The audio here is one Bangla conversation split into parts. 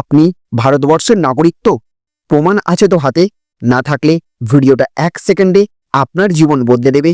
আপনি ভারতবর্ষের নাগরিক তো? প্রমাণ আছে তো হাতে? না থাকলে ভিডিওটা এক সেকেন্ডে আপনার জীবন বদলে দেবে।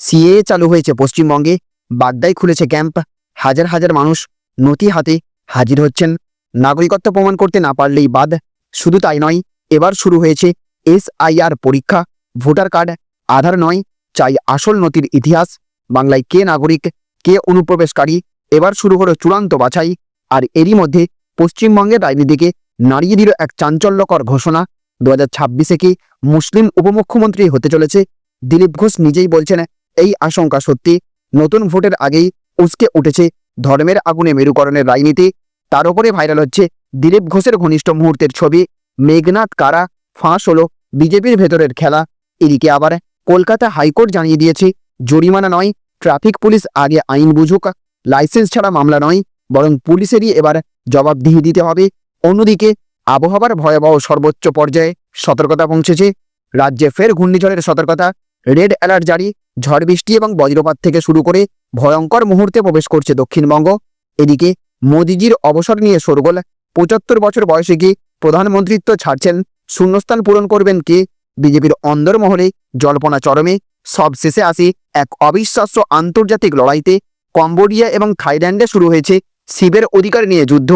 সিএ চালু হয়েছে পশ্চিমবঙ্গে বাগদায় খুলেছে ক্যাম্প। হাজার হাজার মানুষ নথি হাতে হাজির হচ্ছেন। নাগরিকত্ব প্রমাণ করতে না পারলেই বাদ। শুধু তাই নয়, এবার শুরু হয়েছে এসআইআর পরীক্ষা। ভোটার কার্ড, আধার নয়, চাই আসল নথির ইতিহাস। বাংলায় কে নাগরিক, কে অনুপ্রবেশকারী? এবার শুরু হলো চূড়ান্ত বাছাই। আর এরই মধ্যে পশ্চিমবঙ্গের রাজনীতিকে নাড়িয়ে দিল এক চাঞ্চল্যকর ঘোষণা। দু হাজার ছাব্বিশে কি মুসলিম উপমুখ্যমন্ত্রী হতে চলেছে? দিলীপ ঘোষ নিজেই বলছেন, এই আশঙ্কা সত্যি। নতুন ভোটের আগেই উসকে উঠেছে ধর্মের আগুনে মেরুকরণের রাজনীতি। তার উপরে ভাইরাল হচ্ছে দিলীপ ঘোষের ঘনিষ্ঠ মুহূর্তের ছবি। মেঘনাথ কারা? ফাঁস হলো বিজেপির ভেতরের খেলা। এদিকে আবার কলকাতা হাইকোর্ট জানিয়ে দিয়েছে, জরিমানা নয়, ট্রাফিক পুলিশ আগে আইন বুঝুক। লাইসেন্স ছাড়া মামলা নয়। বরং পুলিশেরই এবার জবাবদিহি দিতে হবে। অন্যদিকে, আবহাওয়ার ভয়াবহ সর্বোচ্চ পর্যায়ে সতর্কতা পৌঁছেছে। রাজ্যে ফের ঘূর্ণিঝড়ের সতর্কতা, রেড অ্যালার্ট জারি, ঝড় বৃষ্টি এবং বজ্রপাত থেকে শুরু করে ভয়ঙ্কর মুহূর্তে প্রবেশ করছে দক্ষিণবঙ্গ। এদিকে, মোদিজির অবসর নিয়ে শোরগোল। পঁচাত্তর বছর বয়সে গিয়ে প্রধানমন্ত্রিত্ব ছাড়ছেন, শূন্যস্থান পূরণ করবেন কে? বিজেপির অন্দরমহলে জল্পনা চরমে। সব শেষে আসি এক অবিশ্বাস্য আন্তর্জাতিক লড়াইতে। কম্বোডিয়া এবং থাইল্যান্ডে শুরু হয়েছে শিবের অধিকার নিয়ে যুদ্ধ।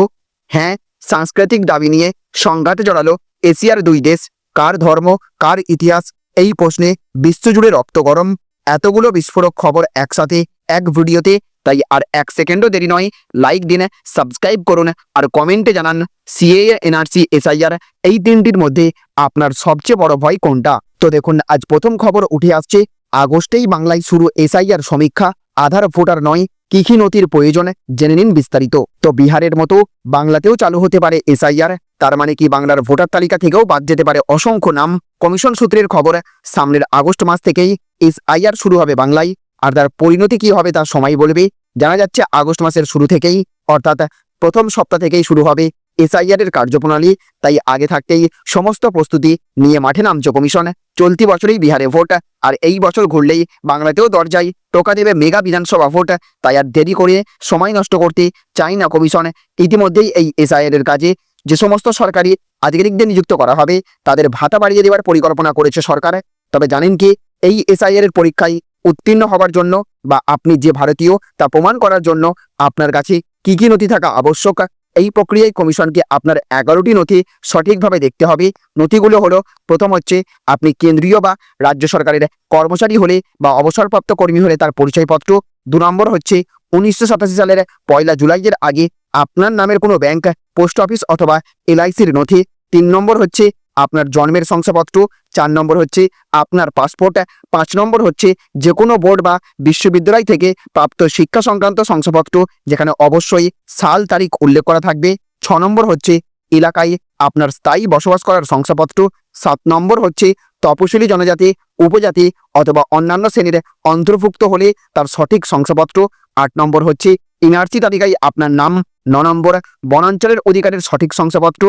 হ্যাঁ সাংস্কৃতিক দাবি নিয়ে সংঘাতে জড়ালো এশিয়ার দুই দেশ। কার ধর্ম, কার ইতিহাস, এই প্রশ্নে বিশ্বজুড়ে রক্ত গরম। এতগুলো বিস্ফোরক খবর একসাথে, এক ভিডিওতে। তাই আর এক সেকেন্ডও দেরি নয়, লাইক দিন, সাবস্ক্রাইব করুন আর কমেন্টে জানান, সিএ, এনআরসি, এসআইআর, এই তিনটির মধ্যে আপনার সবচেয়ে বড় ভয় কোনটা? তো দেখুন, আজ প্রথম খবর উঠে আসছে। আগস্টেই বাংলায় শুরু এসআইআর সমীক্ষা। আধার ভোটার নয় কি কি নথির প্রয়োজন, জেনে নিন বিস্তারিত। তো বিহারের মতো বাংলাতেও চালু হতে পারে এসআইআর, তার মানে কি বাংলার ভোটার তালিকা থেকেও বাদ যেতে পারে অসংখ্য নাম। কমিশন সূত্রের খবর, সামনের আগস্ট মাস থেকেই এসআইআর শুরু হবে বাংলায়, আর তার পরিণতি কি হবে তা সময় বলবে, জানা যাচ্ছে আগস্ট মাসের শুরু থেকেই, অর্থাৎ প্রথম সপ্তাহ থেকেই শুরু হবে এসআইআর এর কার্যপ্রণালী, তাই আগে থাকতেই সমস্ত প্রস্তুতি নিয়ে মাঠে নামছে কমিশন। চলতি বছরেই বিহারে ভোট, আর এই বছর ঘুরলেই বাংলাতেও দরজায় টোকা দেবে মেগা বিধানসভা ভোট। তাই আর দেরি করে সময় নষ্ট করতে চাই না কমিশন। ইতিমধ্যেই এই এসআইআর এর কাজে যে সমস্ত সরকারি আধিকারিকদের নিযুক্ত করা হবে, তাদের ভাতা বাড়িয়ে দেওয়ার পরিকল্পনা করেছে সরকার। তবে জানেন কি, এই এসআইআর এর পরীক্ষায় উত্তীর্ণ হবার জন্য বা আপনি যে ভারতীয় তা প্রমাণ করার জন্য আপনার কাছে কি কি নথি থাকা আবশ্যক? এই প্রক্রিয়ায় কমিশনকে আপনার এগারোটি নথি সঠিকভাবে দেখতে হবে। নথিগুলো হলো, প্রথম হচ্ছে, আপনি কেন্দ্রীয় বা রাজ্য সরকারের কর্মচারী হলে বা অবসরপ্রাপ্ত কর্মী হলে তার পরিচয়পত্র। দু নম্বর হচ্ছে, উনিশশো সাতাশি সালের পয়লা জুলাইয়ের আগে আপনার নামের কোনো ব্যাংক, পোস্ট অফিস অথবা এলআইসির নথি। তিন নম্বর হচ্ছে আপনার জন্মের শংসাপত্র, চার নম্বর হচ্ছে আপনার পাসপোর্ট পাঁচ নম্বর হচ্ছে যে কোনো বোর্ড বা বিশ্ববিদ্যালয় থেকে প্রাপ্ত শিক্ষা সংক্রান্ত শংসাপত্র, যেখানে অবশ্যই সাল তারিখ উল্লেখ করা থাকবে। ছ নম্বর হচ্ছে এলাকায় আপনার স্থায়ী বসবাস করার শংসাপত্র। সাত নম্বর হচ্ছে তপশিলি জনজাতি, উপজাতি অথবা অন্যান্য শ্রেণির অন্তর্ভুক্ত হলে তার সঠিক শংসাপত্র। আট নম্বর হচ্ছে এনআরসি তালিকায় আপনার নাম। ন নম্বর বনাঞ্চলের অধিকারের সঠিক শংসাপত্র।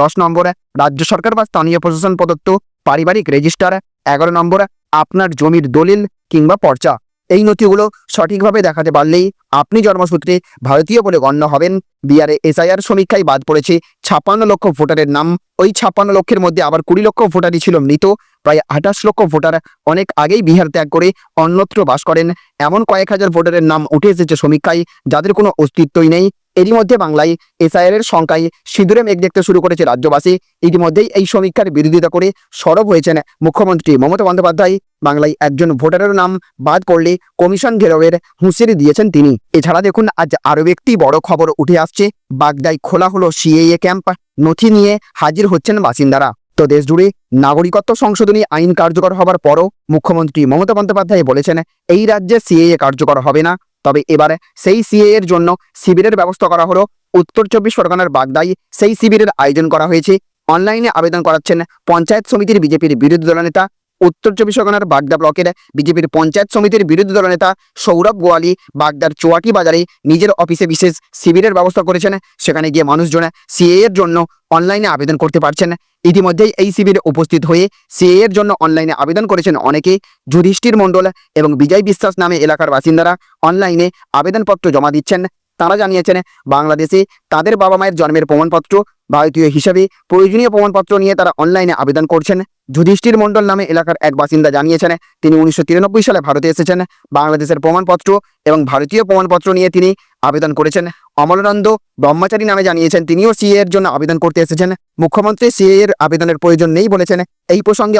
দশ নম্বর, রাজ্য সরকার বা স্থানীয় প্রশাসন প্রদত্ত পারিবারিক রেজিস্টার। এগারো নম্বর, আপনার জমির দলিল কিংবা পর্চা। এই নথিগুলো সঠিকভাবে দেখাতে পারলেই আপনি জন্মসূত্রে ভারতীয় বলে গণ্য হবেন। বিহারে এসআইআর সমীক্ষায় বাদ পড়েছে ছাপ্পান্ন লক্ষ ভোটারের নাম। ওই ছাপ্পান্ন লক্ষের মধ্যে আবার কুড়ি লক্ষ ভোটারই ছিল মৃত। প্রায় আঠাশ লক্ষ ভোটার অনেক আগেই বিহার ত্যাগ করে অন্যত্র বাস করেন। এমন কয়েক হাজার ভোটারের নাম উঠে এসেছে সমীক্ষায়, যাদের কোনো অস্তিত্বই নেই। এরই মধ্যে বাংলায় এসআইআর এর সংখ্যায় সিঁদুরে মেঘ দেখতে শুরু করেছে রাজ্যবাসী। ইতিমধ্যেই এই সমীক্ষার বিরোধিতা করে সরব হয়েছেন মুখ্যমন্ত্রী মমতা বন্দ্যোপাধ্যায়। বাংলায় একজন ভোটারের নাম বাদ করলে কমিশন ঘেরাওয়ের হুঁশিয়ারি দিয়েছেন তিনি। এছাড়া দেখুন, আজ আরও একটি বড় খবর উঠে আসছে। বাগদায় খোলা হলো সিএএ ক্যাম্প। নথি নিয়ে হাজির হচ্ছেন বাসিন্দারা। তো দেশ জুড়ে নাগরিকত্ব সংশোধনী আইন কার্যকর হবার পরও মুখ্যমন্ত্রী মমতা বন্দ্যোপাধ্যায় বলেছেন, এই রাজ্যে সিএএ কার্যকর হবে না। তবে এবারে সেই সিএ এর জন্য শিবিরের ব্যবস্থা করা হলো। উত্তর চব্বিশ পরগনার বাগদায় সেই শিবিরের আয়োজন করা হয়েছে। অনলাইনে আবেদন করাচ্ছেন পঞ্চায়েত সমিতির বিজেপির বিরোধী দলনেতা উত্তর চব্বিশ পরগনার বাগদা ব্লকের বিজেপির পঞ্চায়েত সমিতির বিরোধী দলনেতা সৌরভ গোয়ালি বাগদার চুয়াকি বাজারে নিজের অফিসে বিশেষ শিবিরের ব্যবস্থা করেছেন। সেখানে গিয়ে মানুষজন সিএ এর জন্য অনলাইনে আবেদন করতে পারছেন। ইতিমধ্যেই এই শিবিরে উপস্থিত হয়ে সিএর এর জন্য অনলাইনে আবেদন করেছেন অনেকে। যুধিষ্ঠির মণ্ডল এবং বিজয় বিশ্বাস নামে এলাকার বাসিন্দারা অনলাইনে আবেদনপত্র জমা দিচ্ছেন। তারা জানিয়েছেন, বাংলাদেশে তাদের বাবা মায়ের জন্মের প্রমাণপত্র ভারতীয় হিসাবে প্রয়োজনীয় প্রমাণপত্র নিয়ে তারা অনলাইনে আবেদন করছেন। যুধিষ্ঠির মণ্ডল নামে এলাকার এক বাসিন্দা জানিয়েছেন, তিনি উনিশশো তিরানব্বই সালে ভারতে এসেছেন। বাংলাদেশের প্রমাণপত্র এবং ভারতীয় প্রমাণপত্র নিয়ে তিনি আবেদন করেছেন। অমলানন্দ ব্রহ্মচারী নামে জানিয়েছেন, তিনিও সিএ এর জন্য আবেদন করতে এসেছেন। মুখ্যমন্ত্রী সিএ এর আবেদনের প্রয়োজন নেই বলেছেন। এই প্রসঙ্গে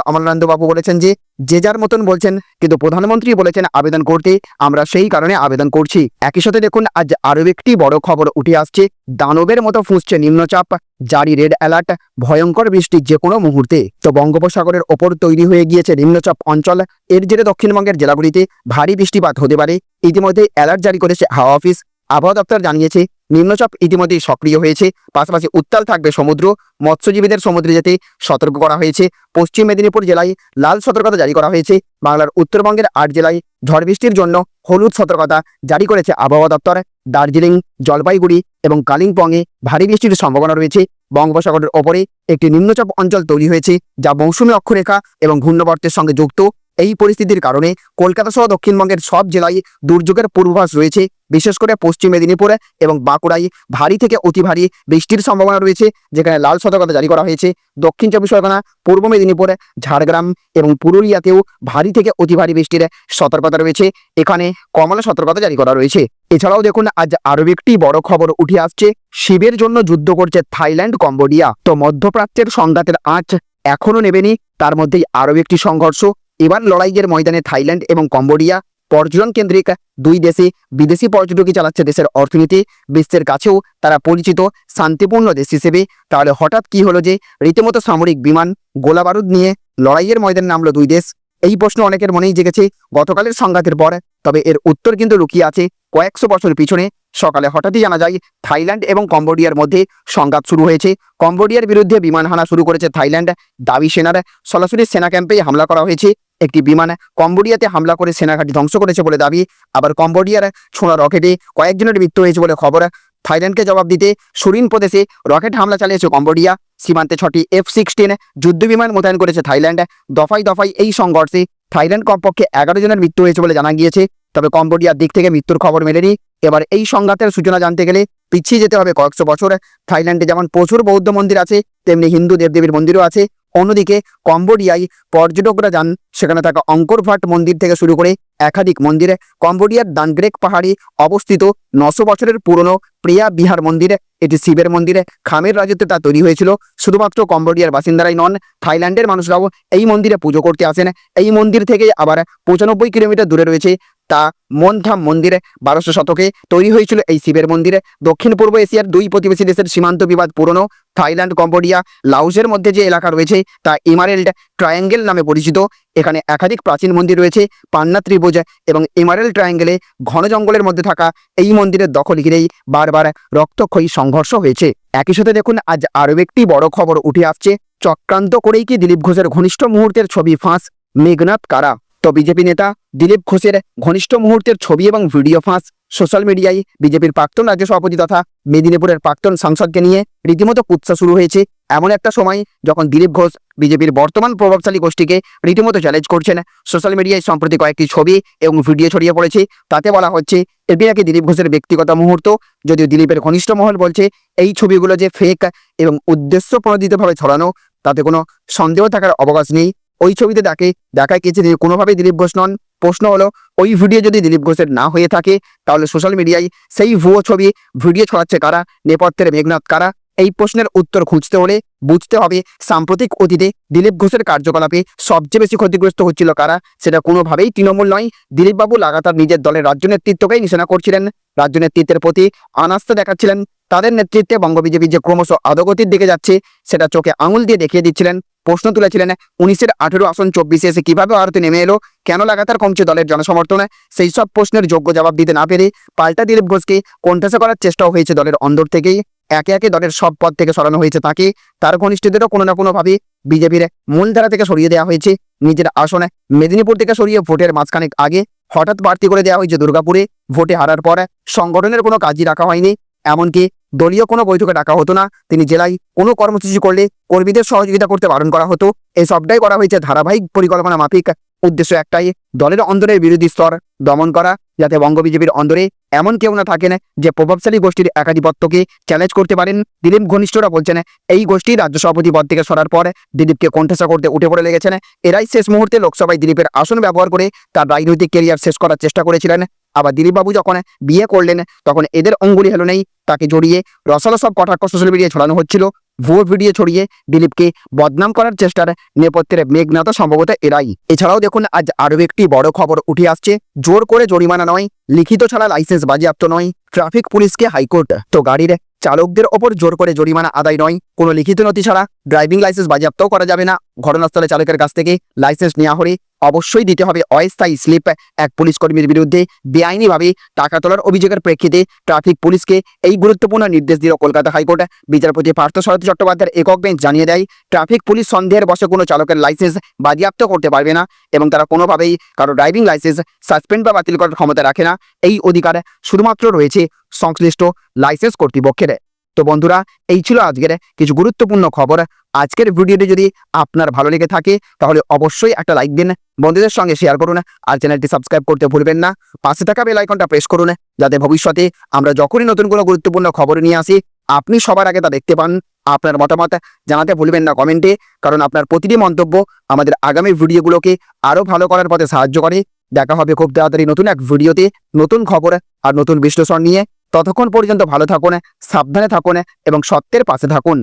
বাবু বলেছেন যে যে যার মতন বলছেন, কিন্তু প্রধানমন্ত্রী বলেছেন আবেদন করতে আমরা সেই কারণে আবেদন করছি। একই সাথে দেখুন, আজ আরও একটি বড় খবর উঠে আসছে। দানবের মতো ফুঁসছে নিম্নচাপ। জারি রেড অ্যালার্ট, ভয়ঙ্কর বৃষ্টি যে কোনো মুহূর্তে। তো বঙ্গোপসাগরের ওপর তৈরি হয়ে গিয়েছে নিম্নচাপ অঞ্চল। এর জেরে দক্ষিণবঙ্গের জেলাগুলিতে ভারী বৃষ্টিপাত হতে পারে। ইতিমধ্যে অ্যালার্ট জারি করেছে হাওয়া অফিস। আবহাওয়া দপ্তর জানিয়েছে নিম্নচাপ ইতিমধ্যেই সক্রিয় হয়েছে। পাশাপাশি উত্তাল থাকবে সমুদ্র। মৎস্যজীবীদের সমুদ্রে যেতে সতর্ক করা হয়েছে। পশ্চিম মেদিনীপুর জেলায় লাল সতর্কতা জারি করা হয়েছে। বাংলার উত্তরবঙ্গের আট জেলায় ঝড় বৃষ্টির জন্য হলুদ সতর্কতা জারি করেছে আবহাওয়া দপ্তর। দার্জিলিং, জলপাইগুড়ি এবং কালিম্পংয়ে ভারী বৃষ্টির সম্ভাবনা রয়েছে। বঙ্গোপসাগরের ওপরে একটি নিম্নচাপ অঞ্চল তৈরি হয়েছে, যা মৌসুমী অক্ষরেখা এবং ঘূর্ণবর্তের সঙ্গে যুক্ত। এই পরিস্থিতির কারণে কলকাতা সহ দক্ষিণবঙ্গের সব জেলায় দুর্যোগের পূর্বাভাস রয়েছে, বিশেষ করে পশ্চিম মেদিনীপুরে এবং বাঁকুড়ায় ভারী থেকে অতি ভারী বৃষ্টির সম্ভাবনা রয়েছে, যেখানে লাল সতর্কতা জারি করা হয়েছে। দক্ষিণ চব্বিশ পরগনা, পূর্ব মেদিনীপুরে, ঝাড়গ্রাম এবং পুরুলিয়াতেও ভারী থেকে অতি ভারী বৃষ্টির সতর্কতা রয়েছে। এখানে কমলা সতর্কতা জারি করা রয়েছে। এছাড়াও দেখুন, আজ আরও একটি বড় খবর উঠে আসছে। শিবের জন্য যুদ্ধ করছে থাইল্যান্ড, কম্বোডিয়া। তো মধ্যপ্রাচ্যের সংঘাতের আঁচ এখনও নেবেনি, তার মধ্যেই আরও একটি সংঘর্ষ। এবার লড়াইয়ের ময়দানে থাইল্যান্ড এবং কম্বোডিয়া পর্যটন কেন্দ্রিক দুই দেশে বিদেশি পর্যটকই চালাচ্ছে দেশের অর্থনীতি। বিশ্বের কাছেও তারা পরিচিত, শান্তিপূর্ণ দেশ হিসেবে। তাহলে হঠাৎ কি হলো যে রীতিমতো সামরিক বিমান গোলাবারুদ নিয়ে লড়াইয়ের ময়দানে নামলো দুই দেশ? এই প্রশ্ন অনেকের মনেই জেগেছে গতকালের সংঘাতের পর। তবে এর উত্তর কিন্তু লুকিয়ে আছে কয়েকশো বছর পিছনে। সকালে হঠাৎই জানা যায়, থাইল্যান্ড এবং কম্বোডিয়ার মধ্যে সংঘাত শুরু হয়েছে। কম্বোডিয়ার বিরুদ্ধে বিমান হানা শুরু করেছে থাইল্যান্ড। দাবি সেনার সরাসরি সেনা ক্যাম্পেই হামলা করা হয়েছে। একটি বিমান কম্বোডিয়াতে হামলা করে সেনাঘাটি ধ্বংস করেছে বলে দাবি। আবার কম্বোডিয়ার ছোঁড়া রকেটে কয়েকজনের মৃত্যু হয়েছে বলে খবর। থাইল্যান্ডকে জবাব দিতে সুরিন প্রদেশে রকেট হামলা চালিয়েছে কম্বোডিয়া। সীমান্তে ছটি এফ সিক্সটিন যুদ্ধবিমান মোতায়েন করেছে থাইল্যান্ড। দফায় দফায় এই সংঘর্ষে থাইল্যান্ড কমপক্ষে এগারো জনের মৃত্যু হয়েছে বলে জানা গিয়েছে। তবে কম্বোডিয়ার দিক থেকে মৃত্যুর খবর মেলেনি। এবার এই সংঘাতের সূচনা জানতে গেলে পিছিয়ে যেতে হবে কয়েকশো বছর। থাইল্যান্ডে যেমন প্রচুর বৌদ্ধ মন্দির আছে, তেমনি হিন্দু দেবদেবীর মন্দিরও আছে। অন্যদিকে কম্বোডিয়ায় পর্যটকরা যান। সেখানে থাকা অঙ্কর ভাট মন্দির থেকে শুরু করে একাধিক মন্দিরে। কম্বোডিয়ার দানগ্রেক পাহাড়ে অবস্থিত নশো বছরের পুরনো প্রিয়া বিহার মন্দিরে, এটি শিবের মন্দিরে। খামের রাজত্বে তা তৈরি হয়েছিল। শুধুমাত্র কম্বোডিয়ার বাসিন্দারাই নন, থাইল্যান্ডের মানুষরাও এই মন্দিরে পুজো করতে আসেন। এই মন্দির থেকে আবার পঁচানব্বই কিলোমিটার দূরে রয়েছে তা মনধাম মন্দিরে বারোশো শতকে তৈরি হয়েছিল এই শিবের মন্দিরে। দক্ষিণ পূর্ব এশিয়ার দুই প্রতিবেশী দেশের সীমান্ত বিবাদ পুরনো। থাইল্যান্ড, কম্বোডিয়া লাউসের মধ্যে যে এলাকা রয়েছে তা ইমারেল্ড ট্রায়াঙ্গেল নামে পরিচিত। এখানে একাধিক প্রাচীন মন্দির রয়েছে, পান্না ত্রিভুজ এবং ইমারেল ট্রায়াঙ্গেলে ঘন জঙ্গলের মধ্যে থাকা এই মন্দিরের দখল ঘিরেই বারবার রক্তক্ষয়ী সংঘর্ষ হয়েছে। একই সাথে দেখুন, আজ আরও একটি বড় খবর উঠে আসছে। চক্রান্ত করেই কি দিলীপ ঘোষের ঘনিষ্ঠ মুহূর্তের ছবি ফাঁস মেঘনাথ কারা? তো বিজেপি নেতা দিলীপ ঘোষের ঘনিষ্ঠ মুহূর্তের ছবি এবং ভিডিও ফাঁস সোশ্যাল মিডিয়ায় বিজেপির প্রাক্তন রাজ্য সভাপতি তথা মেদিনীপুরের প্রাক্তন সাংসদকে নিয়ে রীতিমতো কুৎসা শুরু হয়েছে। এমন একটা সময় যখন দিলীপ ঘোষ বিজেপির বর্তমান প্রভাবশালী গোষ্ঠীকে রীতিমতো চ্যালেঞ্জ করছেন। সোশ্যাল মিডিয়ায় সম্প্রতি কয়েকটি ছবি এবং ভিডিও ছড়িয়ে পড়েছে। তাতে বলা হচ্ছে, এটি নাকি দিলীপ ঘোষের ব্যক্তিগত মুহূর্ত? যদিও দিলীপের ঘনিষ্ঠ মহল বলছে, এই ছবিগুলো যে ফেক এবং উদ্দেশ্য প্রণোদিতভাবে ছড়ানো, তাতে কোনো সন্দেহ থাকার অবকাশ নেই। ওই ছবিতে তাকে দেখা গেছে কোনোভাবেই দিলীপ ঘোষ নন। প্রশ্ন হলো, ওই ভিডিও যদি দিলীপ ঘোষের না হয়ে থাকে, তাহলে সোশ্যাল মিডিয়ায় সেই ভুয়ো ছবি ভিডিও ছড়াচ্ছে কারা? নেপথ্যের মেঘনাথ কারা? এই প্রশ্নের উত্তর খুঁজতে হলে বুঝতে হবে, সাম্প্রতিক অতীতে দিলীপ ঘোষের কার্যকলাপে সবচেয়ে বেশি ক্ষতিগ্রস্ত হচ্ছিল কারা? সেটা কোনোভাবেই তৃণমূল নয়। দিলীপবাবু লাগাতার নিজের দলের রাজ্য নেতৃত্বকেই নিশানা করছিলেন। রাজ্য নেতৃত্বের প্রতি আনাস্থা দেখাচ্ছিলেন। তাদের নেতৃত্বে বঙ্গ বিজেপি যে ক্রমশ অধগতির দিকে যাচ্ছে, সেটা চোখে আঙুল দিয়ে দেখিয়ে দিচ্ছিলেন, প্রশ্ন তুলেছিলেন উনিশের আঠেরো আসন চব্বিশে এসে কীভাবে ভারতে নেমে এলো, কেন লাগাতার কমছে দলের জনসমর্থনে, সেই সব প্রশ্নের যোগ্য জবাব দিতে না পেরে পাল্টা দিলীপ ঘোষকে কণ্ঠাসা করার চেষ্টাও হয়েছে দলের অন্দর থেকেই। একে একে দলের সব পদ থেকে সরানো হয়েছে তাকে। তার ঘনিষ্ঠদেরও কোনো না কোনোভাবে বিজেপির মূলধারা থেকে সরিয়ে দেওয়া হয়েছে। নিজের আসনে মেদিনীপুর থেকে সরিয়ে ভোটের মাঝখানেক আগে হঠাৎ বাড়তি করে দেওয়া হয়েছে দুর্গাপুরে। ভোটে হারার পর সংগঠনের কোনো কাজই রাখা হয়নি। এমনকি দলীয় কোনো বৈঠকে ডাকা হতো না। তিনি জেলায় কোনো কর্মসূচি করলে কর্মীদের সহযোগিতা করতে বারণ করা হতো। এই সবটাই করা হয়েছে ধারাবাহিক পরিকল্পনা মাফিক। উদ্দেশ্য একটাই, দলের অন্দরের বিরোধী স্তর দমন করা, যাতে বঙ্গ বিজেপির অন্দরে এমন কেউ না থাকেন যে প্রভাবশালী গোষ্ঠীর একাধিপত্যকে চ্যালেঞ্জ করতে পারেন। দিলীপ ঘনিষ্ঠরা বলছেন, এই গোষ্ঠী রাজ্য সভাপতি পদ থেকে সরার পর দিলীপকে কণ্ঠাসা করতে উঠে পড়ে লেগেছেন। এরাই শেষ মুহূর্তে লোকসভায় দিলীপের আসন ব্যবহার করে তার রাজনৈতিক কেরিয়ার শেষ করার চেষ্টা করেছিলেন। আবার দিলীপবাবু যখন বিয়ে করলেন, তখন এদের অঙ্গুলি হেলো নেই তাকে জড়িয়ে রসালো সব কটাক্ষ সোশ্যাল মিডিয়ায় ছড়ানো হচ্ছিল। ভুয়ো ভিডিও ছড়িয়ে দিলীপকে বদনাম করার চেষ্টার নেপথ্যের মেঘনাথ সম্ভবত এরাই। এছাড়াও দেখুন, আজ আরও একটি বড় খবর উঠে আসছে। জোর করে জরিমানা নয়, লিখিত ছাড়া লাইসেন্স বাজেয়াপ্ত নয় ট্রাফিক পুলিশকে হাইকোর্ট। তো গাড়ির চালকদের ওপর জোর করে জরিমানা আদায় নয়। কোনো লিখিত নথি ছাড়া ড্রাইভিং লাইসেন্স বাজেয়াপ্তও করা যাবে না। ঘটনাস্থলে চালকের কাছ থেকে লাইসেন্স নেওয়া হলে অবশ্যই দিতে হবে অস্থায়ী স্লিপ। এক পুলিশ কর্মীর বিরুদ্ধে বেআইনিভাবে টাকা তোলার অভিযোগের প্রেক্ষিতে ট্রাফিক পুলিশকে এই গুরুত্বপূর্ণ নির্দেশ দিল কলকাতা হাইকোর্ট। বিচারপতি পার্থ পার্থসারথী চট্টোপাধ্যায়ের একক বেঞ্চ জানিয়ে দেয়, ট্রাফিক পুলিশ সন্দেহের বসে কোনো চালকের লাইসেন্স বাজেয়াপ্ত করতে পারবে না এবং তারা কোনোভাবেই কারও ড্রাইভিং লাইসেন্স সাসপেন্ড বা বাতিল করার ক্ষমতা রাখে না। এই অধিকার শুধুমাত্র রয়েছে সংশ্লিষ্ট লাইসেন্স কর্তৃপক্ষের। তো বন্ধুরা, এই ছিল আজকের কিছু গুরুত্বপূর্ণ খবর। আজকের ভিডিওটি যদি আপনার ভালো লেগে থাকে, তাহলে অবশ্যই একটা লাইক দিন, বন্ধুদের সঙ্গে শেয়ার করুন, আর চ্যানেলটি সাবস্ক্রাইব করতে ভুলবেন না। পাশে থাকা বেল আইকনটা প্রেস করুন, যাতে ভবিষ্যতে আমরা যখনই নতুন কোনো গুরুত্বপূর্ণ খবর নিয়ে আসি, আপনি সবার আগে তা দেখতে পান। আপনার মতামত জানাতে ভুলবেন না কমেন্টে, কারণ আপনার প্রতিটি মন্তব্য আমাদের আগামী ভিডিওগুলোকে আরও ভালো করার পথে সাহায্য করে। দেখা হবে খুব তাড়াতাড়ি নতুন এক ভিডিওতে, নতুন খবর আর নতুন বিশ্লেষণ নিয়ে। ততক্ষণ পর্যন্ত ভালো থাকুন সাবধানে থাকুন এবং সত্যের পাশে থাকুন।